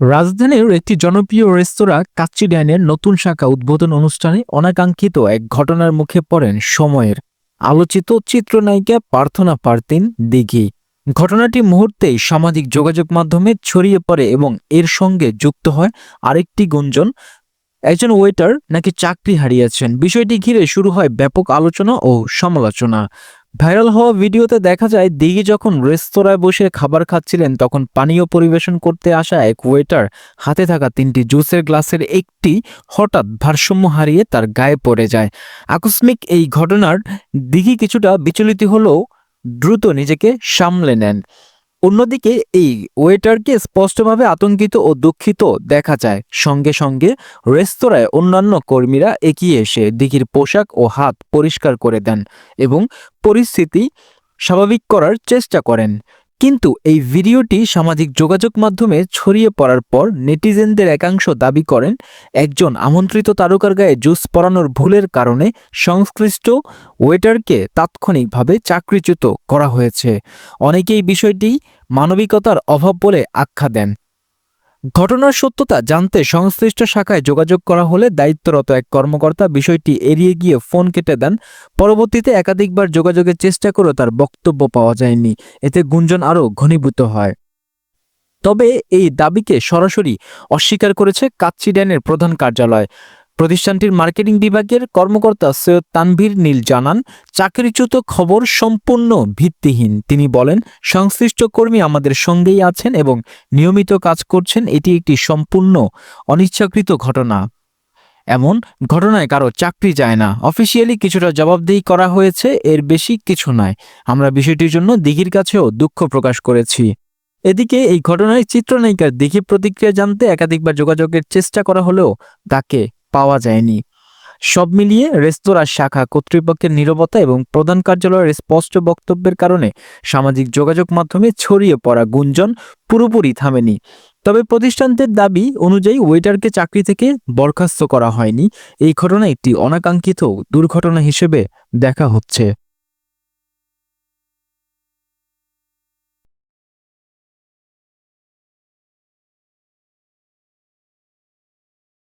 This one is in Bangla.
রাজধানীর একটি জনপ্রিয় রেস্তোরাঁ কাচ্চি ডাইনের নতুন শাখা উদ্বোধন অনুষ্ঠানে অনাকাঙ্ক্ষিত এক ঘটনার মুখে পড়েন সময়ের। আলোচিত চিত্রনায়িকা প্রার্থনা পারতিন দিঘি। ঘটনাটি মুহূর্তেই সামাজিক যোগাযোগ মাধ্যমে ছড়িয়ে পড়ে এবং এর সঙ্গে যুক্ত হয় আরেকটি গুঞ্জন, একজন ওয়েটার নাকি চাকরি হারিয়েছেন। বিষয়টি ঘিরে শুরু হয় ব্যাপক আলোচনা ও সমালোচনা। ভাইরাল হওয়া ভিডিওতে দেখা যায়, দিঘি যখন রেস্তোরাঁয় বসে খাবার খাচ্ছিলেন, তখন পানীয় পরিবেশন করতে আসা এক ওয়েটার হাতে থাকা তিনটি জুসের গ্লাসের একটি হঠাৎ ভারসাম্য হারিয়ে তার গায়ে পড়ে যায়। আকস্মিক এই ঘটনার দিঘি কিছুটা বিচলিত হলেও দ্রুত নিজেকে সামলে নেন। অন্যদিকে এই ওয়েটারকে স্পষ্টভাবে আতঙ্কিত ও দুঃখিত দেখা যায়। সঙ্গে সঙ্গে রেস্তোরাঁয় অন্যান্য কর্মীরা এগিয়ে এসে দিঘির পোশাক ও হাত পরিষ্কার করে দেন এবং পরিস্থিতি স্বাভাবিক করার চেষ্টা করেন। কিন্তু এই ভিডিওটি সামাজিক যোগাযোগ মাধ্যমে ছড়িয়ে পড়ার পর নেটিজেনদের একাংশ দাবি করেন, একজন আমন্ত্রিত তারকার গায়ে জুস পরানোর ভুলের কারণে সংশ্লিষ্ট ওয়েটারকে তাৎক্ষণিকভাবে চাকরিচ্যুত করা হয়েছে। অনেকেই বিষয়টি মানবিকতার অভাব বলে আখ্যা দেন। ঘটনার সত্যতা জানতে সংশ্লিষ্ট শাখায় যোগাযোগ করা হলে দায়িত্বরত এক কর্মকর্তা বিষয়টি এড়িয়ে গিয়ে ফোন কেটে দেন। পরবর্তীতে একাধিকবার যোগাযোগের চেষ্টা করেও তার বক্তব্য পাওয়া যায়নি। এতে গুঞ্জন আরও ঘনীভূত হয়। তবে এই দাবিকে সরাসরি অস্বীকার করেছে কাচ্চি ড্যানের প্রধান কার্যালয়। প্রতিষ্ঠানটির মার্কেটিং বিভাগের কর্মকর্তা সৈয়দ তানভীর নীল জানান, চাকরিচ্যুত খবর সম্পূর্ণ ভিত্তিহীন। তিনি বলেন, সংশ্লিষ্ট কর্মী আমাদের সঙ্গেই আছেন এবং নিয়মিত কাজ করছেন, এটি একটি সম্পূর্ণ অনিচ্ছাকৃত ঘটনা। এমন ঘটনায় কারও চাকরি যায় না। অফিসিয়ালি কিছুটা জবাবদিহি করা হয়েছে, এর বেশি কিছু নয়। আমরা বিষয়টির জন্য দিঘির কাছেও দুঃখ প্রকাশ করেছি। এদিকে এই ঘটনায় চিত্রনায়িকার দিঘি প্রতিক্রিয়া জানতে একাধিকবার যোগাযোগের চেষ্টা করা হলেও তাকে পাওয়া যায়নি। সব মিলিয়ে রেস্তোরাঁর শাখা, কর্তৃপক্ষের নিরবতা এবং প্রধান কার্যালয়ের স্পষ্ট বক্তব্যের কারণে সামাজিক যোগাযোগ মাধ্যমে ছড়িয়ে পড়া গুঞ্জন পুরোপুরি থামেনি। তবে প্রতিষ্ঠানদের দাবি অনুযায়ী ওয়েটারকে চাকরি থেকে বরখাস্ত করা হয়নি। এই ঘটনা একটি অনাকাঙ্ক্ষিত দুর্ঘটনা হিসেবে দেখা হচ্ছে।